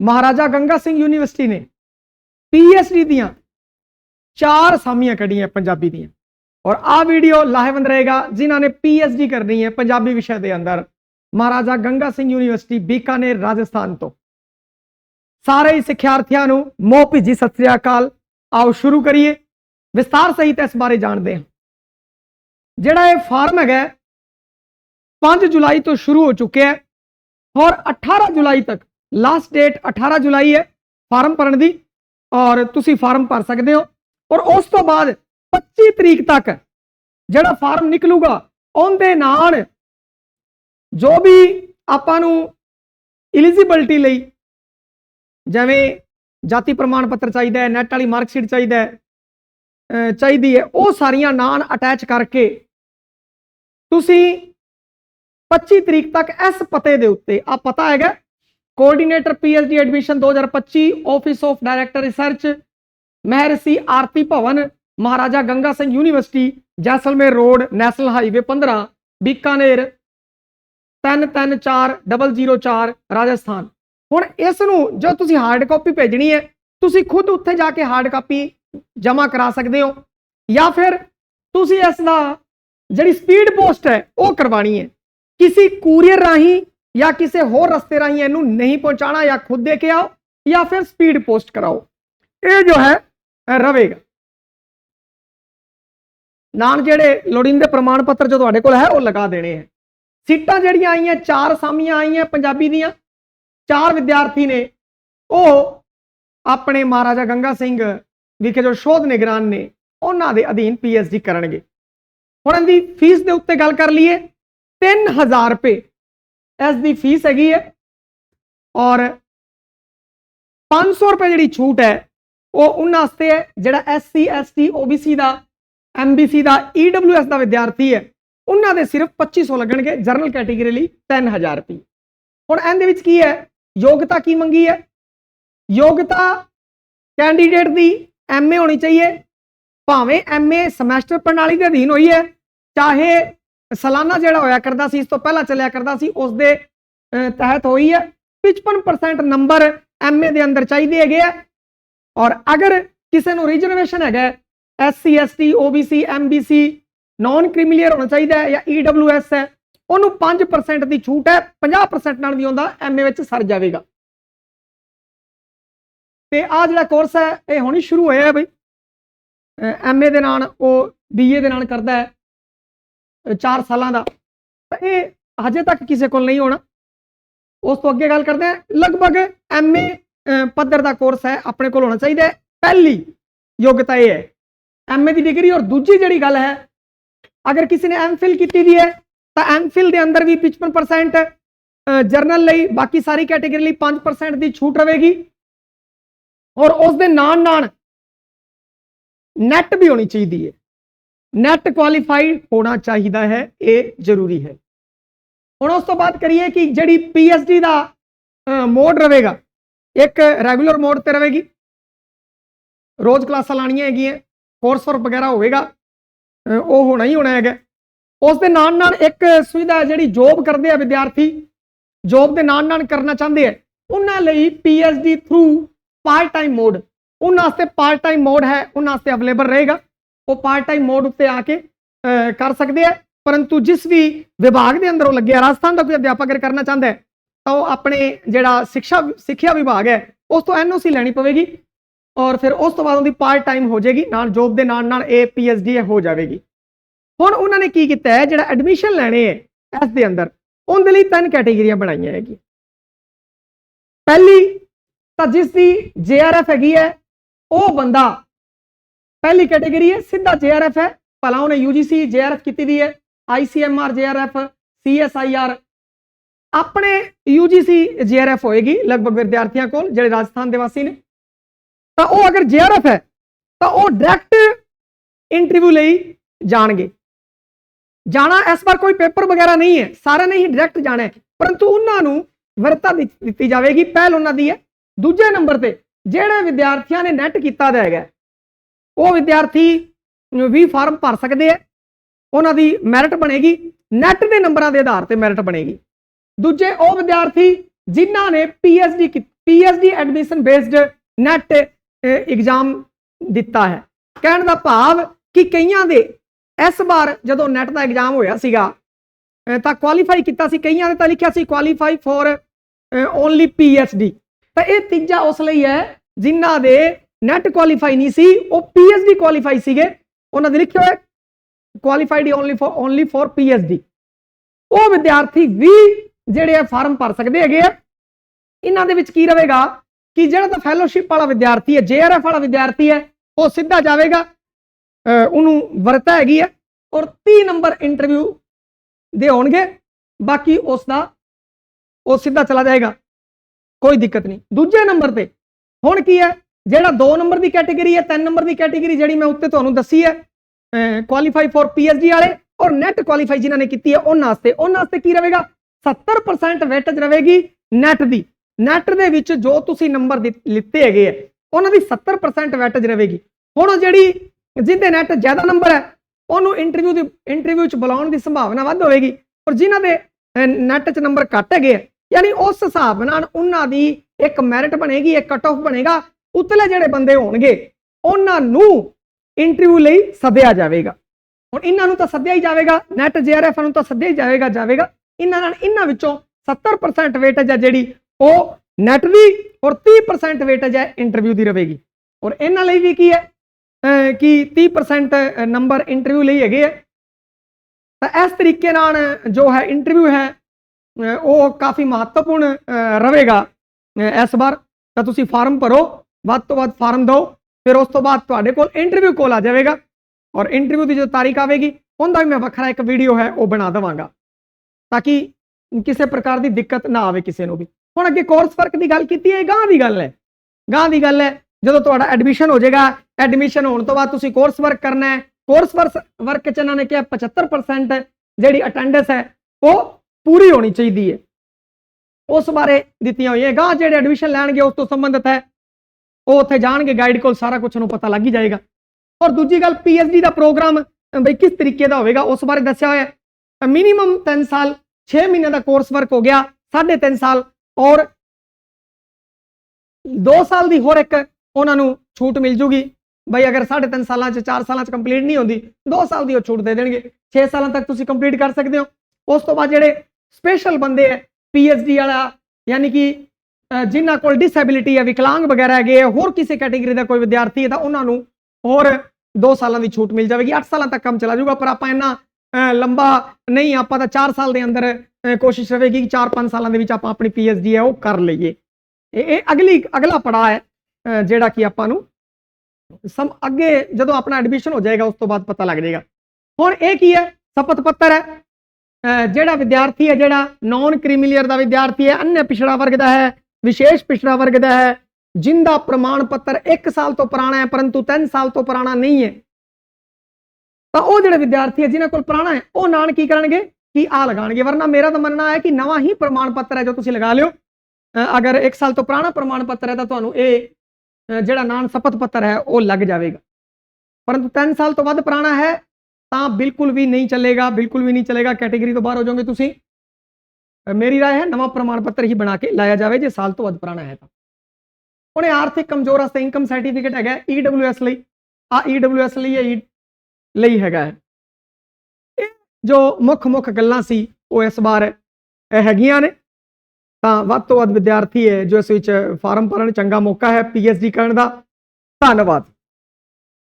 Maharaja Ganga Singh university ਨੇ PhD ਦੀਆਂ ਚਾਰ ਸਾਮੀਆਂ ਕੱਢੀਆਂ ਪੰਜਾਬੀ ਦੀਆਂ ਔਰ ਆਹ ਵੀਡੀਓ ਲਾਹੇਵੰਦ ਰਹੇਗਾ ਜਿਨ੍ਹਾਂ ਨੇ ਪੀਐਚਡੀ ਕਰਨੀ ਹੈ ਪੰਜਾਬੀ ਵਿਸ਼ੇ ਦੇ ਅੰਦਰ ਮਹਾਰਾਜਾ ਗੰਗਾ ਸਿੰਘ ਯੂਨੀਵਰਸਿਟੀ ਬੀਕਾਨੇਰ ਰਾਜਸਥਾਨ ਤੋਂ ਸਾਰੇ ਹੀ ਸਿੱਖਿਆਰਥੀਆਂ ਨੂੰ ਮੋਹ ਭਿੱਜੀ ਸਤਿ ਸ੍ਰੀ ਅਕਾਲ ਆਓ ਸ਼ੁਰੂ ਕਰੀਏ ਵਿਸਤਾਰ ਸਹਿਤ ਇਸ ਬਾਰੇ ਜਾਣਦੇ ਹਾਂ ਜਿਹੜਾ ਇਹ ਫਾਰਮ ਹੈਗਾ 5 ਜੁਲਾਈ ਤੋਂ ਸ਼ੁਰੂ ਹੋ ਚੁੱਕਿਆ ਹੈ ਔਰ 18 ਜੁਲਾਈ ਤੱਕ ਲਾਸਟ ਡੇਟ 18 ਜੁਲਾਈ ਹੈ, ਫਾਰਮ ਭਰਨ ਦੀ ਔਰ ਤੁਸੀਂ ਫਾਰਮ ਭਰ ਸਕਦੇ ਹੋ ਔਰ ਉਸ ਤੋਂ ਬਾਅਦ 25 ਤਰੀਕ ਤੱਕ ਜਿਹੜਾ ਫਾਰਮ ਨਿਕਲੂਗਾ, ਉਹਦੇ ਨਾਲ ਜੋ ਵੀ ਆਪਾਂ ਨੂੰ ਐਲੀਜੀਬਿਲਟੀ ਲਈ ਜਿਵੇਂ ਜਾਤੀ ਪ੍ਰਮਾਣ ਪੱਤਰ ਚਾਹੀਦਾ ਹੈ ਨੈਟ ਵਾਲੀ ਮਾਰਕਸ਼ੀਟ ਚਾਹੀਦਾ ਹੈ ਚਾਹੀਦੀ ਹੈ, ਉਹ ਸਾਰੀਆਂ ਨਾਨ ਅਟੈਚ ਕਰਕੇ ਤੁਸੀਂ 25 ਤਰੀਕ ਤੱਕ ਇਸ ਪਤੇ ਦੇ ਉੱਤੇ ਆ ਪਤਾ ਹੈਗਾ coordinator PhD admission 2025 office of director research Maharshi Aarti Bhavan, Maharaja Ganga Singh university Jaisalmer road national highway 15 Bikaner 334004 Rajasthan. ਹੁਣ ਇਸ ਨੂੰ ਜੋ ਤੁਸੀਂ ਹਾਰਡ ਕਾਪੀ ਭੇਜਣੀ ਹੈ, ਤੁਸੀਂ ਖੁਦ ਉੱਥੇ ਜਾ ਕੇ ਹਾਰਡ ਕਾਪੀ ਜਮ੍ਹਾਂ ਕਰਾ ਸਕਦੇ ਹੋ, ਜਾਂ ਫਿਰ ਤੁਸੀਂ ਇਸ ਦਾ ਜਿਹੜੀ ਸਪੀਡ ਪੋਸਟ ਹੈ, ਉਹ ਕਰਵਾਣੀ ਹੈ। ਕਿਸੇ ਕੂਰੀਅਰ ਰਾਹੀਂ ਜਾਂ ਕਿਸੇ ਹੋਰ ਰਸਤੇ ਰਾਹੀਂ ਇਹਨੂੰ ਨਹੀਂ ਪਹੁੰਚਾਣਾ ਜਾਂ ਖੁਦ ਦੇ ਕੇ ਆਓ ਜਾਂ ਫਿਰ ਸਪੀਡ ਪੋਸਟ ਕਰਾਓ। ਇਹ ਜੋ ਹੈ, ਇਹ ਰਵੇਗਾ। ਨਾਲ ਜਿਹੜੇ ਲੋੜੀਂਦੇ ਪ੍ਰਮਾਣ ਪੱਤਰ ਜੋ ਤੁਹਾਡੇ ਕੋਲ ਹੈ, ਉਹ ਲਗਾ ਦੇਣੇ ਹੈ। ਸੀਟਾਂ ਜਿਹੜੀਆਂ ਆਈਆਂ, ਚਾਰ ਸਾਮੀਆਂ ਆਈਆਂ ਪੰਜਾਬੀ ਦੀਆਂ, ਚਾਰ ਵਿਦਿਆਰਥੀ ਨੇ, ਉਹ ਆਪਣੇ ਮਹਾਰਾਜਾ ਗੰਗਾ ਸਿੰਘ ਵਿਖੇ ਜੋ ਸ਼ੋਧ ਨਿਗਰਾਨ ਨੇ, ਉਹਨਾਂ ਦੇ ਅਧੀਨ ਪੀਐਚਡੀ ਕਰਨਗੇ। ਹੁਣ ਇਹਦੀ ਫੀਸ ਦੇ ਉੱਤੇ ਗੱਲ ਕਰ ਲਈਏ 3000 ਰੁਪਏ ਇਸ ਦੀ ਫੀਸ ਹੈਗੀ ਹੈ ਔਰ 500 ਰੁਪਏ ਜਿਹੜੀ ਛੂਟ ਹੈ, ਉਹ ਉਹਨਾਂ ਵਾਸਤੇ ਹੈ, ਜਿਹੜਾ ਐਸਸੀ ਐਸਟੀ ਓਬੀਸੀ ਦਾ ਐਮਬੀਸੀ ਦਾ ਈਡਬਲਯੂਐਸ ਦਾ ਵਿਦਿਆਰਥੀ ਹੈ, ਉਹਨਾਂ ਦੇ ਸਿਰਫ 2500 ਲੱਗਣਗੇ ਜਰਨਲ ਕੈਟਾਗਰੀ ਲਈ 3000 ਰੁਪਏ। ਹੁਣ ਇਹਦੇ ਵਿੱਚ ਕੀ ਹੈ? ਯੋਗਤਾ ਕੀ ਮੰਗੀ ਹੈ? ਯੋਗਤਾ ਕੈਂਡੀਡੇਟ ਦੀ ਐਮਏ ਹੋਣੀ ਚਾਹੀਏ, ਭਾਵੇਂ ਐਮਏ ਸਮੈਸਟਰ ਪ੍ਰਣਾਲੀ ਦੇ ਅਧੀਨ ਹੋਈ ਹੈ, ਚਾਹੇ ਸਾਲਾਨਾ ਜਿਹੜਾ ਹੋਇਆ ਕਰਦਾ ਸੀ, ਇਸ ਤੋਂ ਪਹਿਲਾਂ ਚੱਲਿਆ ਕਰਦਾ ਸੀ ਉਸ ਦੇ ਤਹਿਤ ਹੋਈ ਹੈ 55% ਨੰਬਰ ਐਮਏ ਦੇ ਅੰਦਰ ਚਾਹੀਦੇ ਹੈਗੇ ਆ। ਔਰ ਅਗਰ ਕਿਸੇ ਨੂੰ ਰਿਜ਼ਰਵੇਸ਼ਨ ਹੈਗਾ SC ST OBC MBC non creamy layer ਹੋਣਾ ਚਾਹੀਦਾ ਹੈ ਜਾਂ ਈਡਬਲਯੂਐਸ ਹੈ, ਉਹਨੂੰ 5% ਦੀ ਛੂਟ ਹੈ 50% ਨਾਲ ਵੀ ਆਉਂਦਾ ਐਮਏ ਵਿੱਚ ਸਰ ਜਾਵੇਗਾ। ਤੇ ਆ ਜਿਹੜਾ ਕੋਰਸ ਹੈ, ਇਹ ਹੁਣੀ ਸ਼ੁਰੂ ਹੋਇਆ ਹੈ ਬਈ। ਐਮਏ ਦੇ ਨਾਲ, ਉਹ ਬੀਏ ਦੇ ਨਾਲ ਕਰਦਾ ਹੈ। 4 ਸਾਲਾਂ ਦਾ, ਤਾਂ ਇਹ ਹਜੇ ਤੱਕ ਕਿਸੇ ਕੋਲ ਨਹੀਂ ਹੋਣਾ। ਉਸ ਤੋਂ ਅੱਗੇ ਗੱਲ ਕਰਦੇ ਹਾਂ, ਲਗਭਗ ਐਮਏ ਪੱਧਰ ਦਾ ਕੋਰਸ ਹੈ, ਆਪਣੇ ਕੋਲ ਹੋਣਾ ਚਾਹੀਦਾ ਹੈ। ਪਹਿਲੀ ਯੋਗਤਾ ਇਹ ਹੈ ਐਮਏ ਦੀ ਡਿਗਰੀ ਔਰ ਦੂਜੀ ਜਿਹੜੀ ਗੱਲ ਹੈ, ਅਗਰ ਕਿਸੇ ਨੇ ਐਮਫਿਲ ਕੀਤੀ ਦੀ ਹੈ, ਤਾਂ ਐਮਫਿਲ ਦੇ ਅੰਦਰ ਵੀ 55% ਜਰਨਲ ਲਈ, ਬਾਕੀ ਸਾਰੀ ਕੈਟਾਗਰੀ ਲਈ 5% ਦੀ ਛੂਟ ਰਹੇਗੀ ਔਰ ਉਸ ਦੇ ਨਾਲ ਨਾਲ ਨੈਟ ਵੀ ਹੋਣੀ ਚਾਹੀਦੀ ਹੈ। ਨੈਟ ਕੁਆਲੀਫਾਈਡ ਹੋਣਾ ਚਾਹੀਦਾ ਹੈ, ਇਹ ਜ਼ਰੂਰੀ ਹੈ। ਹੁਣ ਉਸ ਤੋਂ ਬਾਅਦ ਕਰੀਏ ਕਿ ਜਿਹੜੀ ਪੀਐਚਡੀ ਦਾ ਮੋਡ ਰਹੇਗਾ, ਇੱਕ ਰੈਗੂਲਰ ਮੋਡ ਤੇ ਰਹੇਗੀ। ਰੋਜ਼ ਕਲਾਸਾਂ ਲਾਣੀਆਂ ਹੈਗੀਆਂ ਕੋਰਸ ਵਰਕ ਵਗੈਰਾ ਹੋਵੇਗਾ ਉਹ ਹੋਣਾ ਹੀ ਹੋਣਾ ਹੈਗਾ। ਉਸ ਦੇ ਨਾਲ ਨਾਲ ਇੱਕ ਸੁਵਿਧਾ ਜਿਹੜੀ ਜੋਬ ਕਰਦੇ ਆ ਵਿਦਿਆਰਥੀ ਜੋਬ ਦੇ ਨਾਲ ਨਾਲ ਕਰਨਾ ਚਾਹੁੰਦੇ ਆ, ਉਹਨਾਂ ਲਈ PhD through part time mode ਉਹਨਾਂ ਵਾਸਤੇ ਪਾਰਟ ਟਾਈਮ ਮੋਡ ਹੈ, ਉਹਨਾਂ ਵਾਸਤੇ ਅਵੇਲੇਬਲ ਰਹੇਗਾ। ਉਹ ਪਾਰਟ ਟਾਈਮ ਮੋਡ ਉੱਤੇ ਆ ਕੇ ਕਰ ਸਕਦੇ ਆ। ਪਰੰਤੂ ਜਿਸ ਵੀ ਵਿਭਾਗ ਦੇ ਅੰਦਰ ਉਹ ਲੱਗਿਆ, ਰਾਜਸਥਾਨ ਦਾ ਕੋਈ ਅਧਿਆਪਕ ਅਗਰ ਕਰਨਾ ਚਾਹੁੰਦਾ ਹੈ, ਤਾਂ ਉਹ ਆਪਣੇ ਜਿਹੜਾ ਸਿੱਖਿਆ ਸਿੱਖਿਆ ਵਿਭਾਗ ਹੈ, ਉਸ ਤੋਂ ਐਨਓਸੀ ਲੈਣੀ ਪਵੇਗੀ ਔਰ ਫਿਰ ਉਸ ਤੋਂ ਬਾਅਦ ਉਹਦੀ ਪਾਰਟ ਟਾਈਮ ਹੋ ਜਾਏਗੀ, ਨਾਲ ਜੋਬ ਦੇ ਨਾਲ ਨਾਲ ਇਹ ਪੀਐਚਡੀ ਹੋ ਜਾਵੇਗੀ। ਹੁਣ ਉਹਨਾਂ ਨੇ ਕੀ ਕੀਤਾ ਹੈ, ਜਿਹੜਾ ਐਡਮਿਸ਼ਨ ਲੈਣੇ ਹੈ, ਇਸ ਦੇ ਅੰਦਰ, ਉਹਦੇ ਲਈ ਤਿੰਨ ਕੈਟੇਗਰੀਆਂ ਬਣਾਈਆਂ ਹੈਗੀ ਪਹਿਲੀ ਤਾਂ ਜਿਸ ਦੀ ਜੇਆਰਐਫ ਹੈਗੀ ਹੈ, ਉਹ ਬੰਦਾ ਪਹਿਲੀ ਕੈਟਾਗਰੀ ਹੈ, ਸਿੱਧਾ ਜੇਆਰਐਫ ਹੈ। ਭਲਾ ਉਹਨੇ ਯੂਜੀਸੀ ਜੇਆਰਐਫ ਕੀਤੀ ਦੀ ਹੈ ਆਈਸੀਐਮਆਰ ਜੇਆਰਐਫ ਸੀਐਸਆਈਆਰ ਆਪਣੇ ਯੂਜੀਸੀ ਜੇਆਰਐਫ ਹੋਏਗੀ ਲਗਭਗ ਵਿਦਿਆਰਥੀਆਂ ਕੋਲ, ਜਿਹੜੇ ਰਾਜਸਥਾਨ ਦੇ ਵਾਸੀ ਨੇ। ਤਾਂ ਉਹ ਅਗਰ ਜੇਆਰਐਫ ਹੈ, ਤਾਂ ਉਹ ਡਾਇਰੈਕਟ ਇੰਟਰਵਿਊ ਲਈ ਜਾਣਗੇ। ਜਾਣਾ ਇਸ ਵਾਰ ਕੋਈ ਪੇਪਰ ਵਗੈਰਾ ਨਹੀਂ ਹੈ, ਸਾਰਿਆਂ ਨੇ ਹੀ ਡਾਇਰੈਕਟ ਜਾਣਾ ਹੈ। ਪਰੰਤੂ ਉਹਨਾਂ ਨੂੰ ਵਰਤਾ ਦਿੱਤੀ ਜਾਵੇਗੀ, ਪਹਿਲ ਉਹਨਾਂ ਦੀ ਹੈ। ਦੂਜੇ ਨੰਬਰ ਤੇ, ਜਿਹੜੇ ਵਿਦਿਆਰਥੀਆਂ ਨੇ ਨੈਟ ਕੀਤਾ ਦਾ ਹੈਗਾ ਉਹ ਵਿਦਿਆਰਥੀ ਵੀ ਫਾਰਮ ਭਰ ਸਕਦੇ ਆ। ਉਹਨਾਂ ਦੀ ਮੈਰਿਟ ਬਣੇਗੀ। ਨੈਟ ਦੇ ਨੰਬਰਾਂ ਦੇ ਆਧਾਰ ਤੇ ਮੈਰਿਟ ਬਣੇਗੀ। ਦੂਜੇ ਉਹ ਵਿਦਿਆਰਥੀ ਜਿਨ੍ਹਾਂ ਨੇ PhD PhD admission based NET exam ਦਿੱਤਾ ਹੈ। ਕਹਿਣ ਦਾ ਭਾਵ ਕਿ ਕਈਆਂ ਦੇ ਇਸ ਵਾਰ ਜਦੋਂ ਨੈਟ ਦਾ ਐਗਜ਼ਾਮ ਹੋਇਆ ਸੀਗਾ ਤਾਂ ਕੁਆਲੀਫਾਈ ਕੀਤਾ ਸੀ। ਕਈਆਂ ਨੇ ਤਾਂ ਲਿਖਿਆ ਸੀ ਕੁਆਲੀਫਾਈ ਫॉर ਓਨਲੀ ਪੀਐਚਡੀ ਤਾਂ ਇਹ ਤੀਜਾ ਉਸ ਲਈ ਹੈ ਜਿਨ੍ਹਾਂ ਦੇ ਨੈਟ ਕੁਆਲੀਫਾਈ ਨਹੀਂ ਸੀ, ਉਹ ਪੀਐਚਡੀ ਕੁਆਲੀਫਾਈ ਸੀਗੇ। ਉਹਨਾਂ ਦੇ ਲਿਖਿਆ ਹੋਇਆ qualified only for only for PhD ਉਹ ਵਿਦਿਆਰਥੀ ਵੀ ਜਿਹੜੇ ਆ ਫਾਰਮ ਭਰ ਸਕਦੇ ਹੈਗੇ ਆ। ਇਹਨਾਂ ਦੇ ਵਿੱਚ ਕੀ ਰਹੇਗਾ ਕਿ ਜਿਹੜਾ ਤਾਂ ਫੈਲੋਸ਼ਿਪ ਵਾਲਾ ਵਿਦਿਆਰਥੀ ਹੈ ਜੇਆਰਐਫ ਵਾਲਾ ਵਿਦਿਆਰਥੀ ਹੈ, ਉਹ ਸਿੱਧਾ ਜਾਵੇਗਾ ਉਹਨੂੰ ਵਰਤਾ ਹੈਗੀ ਹੈ ਔਰ 30 ਨੰਬਰ ਇੰਟਰਵਿਊ ਦੇ ਹੋਣਗੇ ਬਾਕੀ ਉਸ ਦਾ ਉਹ ਸਿੱਧਾ ਚਲਾ ਜਾਏਗਾ। ਕੋਈ ਦਿੱਕਤ ਨਹੀਂ। ਦੂਜੇ ਨੰਬਰ ਤੇ ਹੁਣ ਕੀ ਹੈ? ਜਿਹੜਾ 2 ਨੰਬਰ ਦੀ ਕੈਟਾਗਰੀ ਹੈ 3 ਨੰਬਰ ਦੀ ਕੈਟਾਗਰੀ ਜਿਹੜੀ ਮੈਂ ਉੱਤੇ ਤੁਹਾਨੂੰ ਦੱਸੀ ਹੈ ਕੁਆਲੀਫਾਈ ਫॉर ਪੀਐਚਡੀ ਵਾਲੇ ਔਰ ਨੈਟ ਕੁਆਲੀਫਾਈ ਜਿਨ੍ਹਾਂ ਨੇ ਕੀਤੀ ਹੈ, ਉਹਨਾਂ ਵਾਸਤੇ ਉਹਨਾਂ ਵਾਸਤੇ ਕੀ ਰਹੇਗਾ? 70% ਵੇਟੇਜ ਰਹੇਗੀ ਨੈਟ ਦੀ। ਨੈਟ ਦੇ ਵਿੱਚ ਜੋ ਤੁਸੀਂ ਨੰਬਰ ਲਿੱਤੇ ਹੈਗੇ ਆ ਉਹਨਾਂ ਦੀ 70% ਵੇਟੇਜ ਰਹੇਗੀ। ਹੁਣ ਜਿਹੜੀ ਜਿਹਦੇ ਨੈਟ ਜ਼ਿਆਦਾ ਨੰਬਰ ਹੈ, ਉਹਨੂੰ ਇੰਟਰਵਿਊ ਦੀ ਇੰਟਰਵਿਊ ਚ ਬੁਲਾਉਣ ਦੀ ਸੰਭਾਵਨਾ ਵੱਧ ਹੋਵੇਗੀ। ਔਰ ਜਿਨ੍ਹਾਂ ਦੇ ਨੈਟ ਚ ਨੰਬਰ ਘੱਟ ਹੈਗੇ ਆ ਯਾਨੀ ਉਸ ਹਿਸਾਬ ਨਾਲ ਉਹਨਾਂ ਦੀ ਇੱਕ ਮੈਰਿਟ ਬਣੇਗੀ, ਇੱਕ ਕਟ ਆਫ ਬਣੇਗਾ ਉਤਲੇ ਜਿਹੜੇ ਬੰਦੇ ਹੋਣਗੇ, ਉਹਨਾਂ ਨੂੰ ਇੰਟਰਵਿਊ ਲਈ ਸੱਦਿਆ ਜਾਵੇਗਾ। ਹੁਣ ਇਹਨਾਂ ਨੂੰ ਤਾਂ ਸੱਦਿਆ ਹੀ ਜਾਵੇਗਾ ਨੈਟ ਜੇਆਰਐਫ ਨੂੰ ਤਾਂ ਸੱਦਿਆ ਹੀ ਜਾਵੇਗਾ ਜਾਵੇਗਾ। ਇਹਨਾਂ ਨਾਲ ਇਹਨਾਂ ਵਿੱਚੋਂ 70% ਵੇਟੇਜ ਹੈ ਜਿਹੜੀ, ਉਹ ਨੈਟ ਦੀ ਔਰ 30% ਵੇਟੇਜ ਹੈ ਇੰਟਰਵਿਊ ਦੀ ਰਹੇਗੀ। ਔਰ ਇਹਨਾਂ ਲਈ ਵੀ ਕੀ ਹੈ? ਕਿ 30% ਨੰਬਰ ਇੰਟਰਵਿਊ ਲਈ ਹੈਗੇ ਹੈ ਤਾਂ ਇਸ ਤਰੀਕੇ ਨਾਲ ਜੋ ਹੈ ਇੰਟਰਵਿਊ ਹੈ ਉਹ ਕਾਫੀ ਮਹੱਤਵਪੂਰਨ ਰਹੇਗਾ ਇਸ ਵਾਰ। ਤਾਂ ਤੁਸੀਂ ਫਾਰਮ ਭਰੋ। ਵੱਧ ਤੋਂ ਵੱਧ ਫਾਰਮ ਦਿਓ, ਫਿਰ ਉਸ ਤੋਂ ਬਾਅਦ ਤੁਹਾਡੇ ਕੋਲ ਇੰਟਰਵਿਊ ਕੋਲ ਆ ਜਾਵੇਗਾ ਔਰ ਇੰਟਰਵਿਊ ਦੀ ਜੋ ਤਾਰੀਖ ਆਵੇਗੀ, ਉਹਦਾ ਵੀ ਮੈਂ ਵੱਖਰਾ ਇੱਕ ਵੀਡੀਓ ਹੈ, ਉਹ ਬਣਾ ਦੇਵਾਂਗਾ ਤਾਂ ਕਿ ਕਿਸੇ ਪ੍ਰਕਾਰ ਦੀ ਦਿੱਕਤ ਨਾ ਆਵੇ ਕਿਸੇ ਨੂੰ ਵੀ। ਹੁਣ ਅੱਗੇ ਕੋਰਸ ਵਰਕ ਦੀ ਗੱਲ ਕੀਤੀ ਹੈ, ਇਹ ਗਾਂ ਦੀ ਗੱਲ ਹੈ। ਗਾਂ ਦੀ ਗੱਲ ਹੈ, ਜਦੋਂ ਤੁਹਾਡਾ ਐਡਮਿਸ਼ਨ ਹੋ ਜਾਏਗਾ ਐਡਮਿਸ਼ਨ ਹੋਣ ਤੋਂ ਬਾਅਦ ਤੁਸੀਂ ਕੋਰਸ ਵਰਕ ਕਰਨਾ ਹੈ ਕੋਰਸ ਵਰਕ ਚ ਇਹਨਾਂ ਨੇ ਕਿਹਾ 75% ਜਿਹੜੀ ਅਟੈਂਡੈਂਸ ਹੈ, ਉਹ ਪੂਰੀ ਹੋਣੀ ਚਾਹੀਦੀ ਹੈ। ਉਸ ਬਾਰੇ ਦਿੱਤੀਆਂ ਹੋਈਆਂ ਗਾਂ ਜਿਹੜੇ ਐਡਮਿਸ਼ਨ ਲੈਣਗੇ, ਉਸ ਤੋਂ ਸੰਬੰਧਿਤ ਹੈ ਉਹ ਉੱਥੇ ਜਾਣਗੇ ਗਾਈਡ ਕੋਲ ਸਾਰਾ ਕੁਝ ਨੂੰ ਪਤਾ ਲੱਗ ਹੀ ਜਾਏਗਾ। ਔਰ ਦੂਜੀ ਗੱਲ ਪੀਐਚਡੀ ਦਾ ਪ੍ਰੋਗਰਾਮ ਬਈ ਕਿਸ ਤਰੀਕੇ ਦਾ ਹੋਵੇਗਾ, ਉਸ ਬਾਰੇ ਦੱਸਿਆ ਹੋਇਆ ਹੈ। ਮਿਨੀਮਮ 3 ਸਾਲ 6 ਮਹੀਨੇ ਦਾ ਕੋਰਸ ਵਰਕ ਹੋ ਗਿਆ 3.5 ਸਾਲ, ਔਰ 2 ਸਾਲ ਦੀ ਹੋਰ ਇੱਕ ਉਹਨਾਂ ਨੂੰ ਛੂਟ ਮਿਲ ਜੂਗੀ। ਬਈ ਅਗਰ 3.5 ਸਾਲਾਂ ਚ 4 ਸਾਲਾਂ ਚ ਕੰਪਲੀਟ ਨਹੀਂ ਹੁੰਦੀ 2 ਸਾਲ ਦੀ ਉਹ ਛੂਟ ਦੇ ਦੇਣਗੇ। 6 ਸਾਲਾਂ ਤੱਕ ਤੁਸੀਂ ਕੰਪਲੀਟ ਕਰ ਸਕਦੇ ਹੋ। ਉਸ ਤੋਂ ਬਾਅਦ ਜਿਹੜੇ ਸਪੈਸ਼ਲ ਬੰਦੇ ਹੈ ਪੀਐਚਡੀ ਵਾਲਾ, ਯਾਨੀ ਕਿ ਜਿਨ੍ਹਾਂ ਕੋਲ ਡਿਸੇਬਿਲਿਟੀ ਹੈ ਵਿਕਲਾਂਗ ਵਗੈਰਾ ਹੈਗੇ ਹੈ, ਹੋਰ ਕਿਸੇ ਕੈਟਾਗਰੀ ਦਾ ਕੋਈ ਵਿਦਿਆਰਥੀ ਹੈ ਤਾਂ ਉਹਨਾਂ ਨੂੰ ਹੋਰ 2 ਸਾਲਾਂ ਦੀ ਛੂਟ ਮਿਲ ਜਾਵੇਗੀ। 8 ਸਾਲਾਂ ਤੱਕ ਕੰਮ ਚਲਾ ਜਾਊਗਾ ਪਰ ਆਪਾਂ ਇੰਨਾ ਲੰਬਾ ਨਹੀਂ ਆਪਾਂ ਤਾਂ 4 ਸਾਲ ਦੇ ਅੰਦਰ ਕੋਸ਼ਿਸ਼ ਰਹੇਗੀ ਕਿ 4-5 ਸਾਲਾਂ ਦੇ ਵਿੱਚ ਆਪਾਂ ਆਪਣੀ ਪੀਐਚਡੀ ਹੈ ਉਹ ਕਰ ਲਈਏ। ਇਹ ਇਹ ਅਗਲੀ ਅਗਲਾ ਪੜਾਅ ਹੈ ਜਿਹੜਾ ਕਿ ਆਪਾਂ ਨੂੰ ਸਮ ਅੱਗੇ ਜਦੋਂ ਆਪਣਾ ਐਡਮਿਸ਼ਨ ਹੋ ਜਾਏਗਾ ਉਸ ਤੋਂ ਬਾਅਦ ਪਤਾ ਲੱਗ ਜਾਏਗਾ। ਹੁਣ ਇਹ ਕੀ ਹੈ? ਸ਼ਪਤ ਪੱਤਰ ਹੈ। ਜਿਹੜਾ ਵਿਦਿਆਰਥੀ ਹੈ ਜਿਹੜਾ ਨਾਨ ਕ੍ਰੀਮੀਲੀਅਰ ਦਾ ਵਿਦਿਆਰਥੀ ਹੈ ਅੰਨ੍ਯ ਪਿਛੜਾ ਵਰਗ ਦਾ ਹੈ। ਵਿਸ਼ੇਸ਼ ਪਿਛੜਾ ਵਰਗ ਦਾ ਹੈ, ਜਿੰਦਾ ਪ੍ਰਮਾਣ ਪੱਤਰ 1 ਸਾਲ ਤੋਂ ਪੁਰਾਣਾ ਹੈ, ਪਰੰਤੂ 3 ਸਾਲ ਤੋਂ ਪੁਰਾਣਾ ਨਹੀਂ ਹੈ। ਤਾਂ ਉਹ ਜਿਹੜੇ ਵਿਦਿਆਰਥੀ ਹੈ, ਜਿਨ੍ਹਾਂ ਕੋਲ ਪੁਰਾਣਾ ਹੈ, ਉਹ ਨਾਨ ਕੀ ਕਰਨਗੇ ਕਿ ਆ ਲਗਾਣਗੇ ਵਰਨਾ ਮੇਰਾ ਤਾਂ ਮੰਨਣਾ ਹੈ ਕਿ ਨਵਾਂ ਹੀ ਪ੍ਰਮਾਣ ਪੱਤਰ ਹੈ ਜੋ ਤੁਸੀਂ ਲਗਾ ਲਿਓ। ਅਗਰ 1 ਸਾਲ ਤੋਂ ਪੁਰਾਣਾ ਪ੍ਰਮਾਣ ਪੱਤਰ ਹੈ ਤਾਂ ਤੁਹਾਨੂੰ ਇਹ ਜਿਹੜਾ ਨਾਨ ਸ਼ਪਤ ਪੱਤਰ ਹੈ, ਉਹ ਲੱਗ ਜਾਵੇਗਾ। ਪਰੰਤੂ 3 ਸਾਲ ਤੋਂ ਵੱਧ ਪੁਰਾਣਾ ਹੈ, ਤਾਂ ਬਿਲਕੁਲ ਵੀ ਨਹੀਂ ਚੱਲੇਗਾ, ਬਿਲਕੁਲ ਵੀ ਨਹੀਂ ਚੱਲੇਗਾ, ਕੈਟਾਗਰੀ ਤੋਂ ਬਾਹਰ ਹੋ ਜਾਓਗੇ ਤੁਸੀਂ। ਮੇਰੀ ਰਾਏ ਹੈ ਨਵਾਂ ਪ੍ਰਮਾਣ ਪੱਤਰ ਹੀ ਬਣਾ ਕੇ ਲਾਇਆ ਜਾਵੇ ਜੇ ਸਾਲ ਤੋਂ ਵੱਧ ਪੁਰਾਣਾ ਹੈ ਤਾਂ। ਹੁਣ ਆਰਥਿਕ ਕਮਜ਼ੋਰ ਵਾਸਤੇ ਇਨਕਮ ਸਰਟੀਫਿਕੇਟ ਹੈਗਾ ਈਡਬਲਯੂਐਸ ਲਈ। ਆ ਈਡਬਲਯੂਐਸ ਲਈ ਇਹ E ਲਈ ਹੈਗਾ ਹੈ। ਇਹ ਜੋ ਮੁੱਖ ਮੁੱਖ ਗੱਲਾਂ ਸੀ, ਉਹ ਇਸ ਵਾਰ ਹੈਗੀਆਂ ਨੇ। ਤਾਂ ਵੱਧ ਤੋਂ ਵੱਧ ਵਿਦਿਆਰਥੀ ਹੈ, ਜੋ ਇਸ ਵਿੱਚ ਫਾਰਮ ਭਰਨ ਚੰਗਾ ਮੌਕਾ ਹੈ ਪੀਐਚਡੀ ਕਰਨ ਦਾ। ਧੰਨਵਾਦ।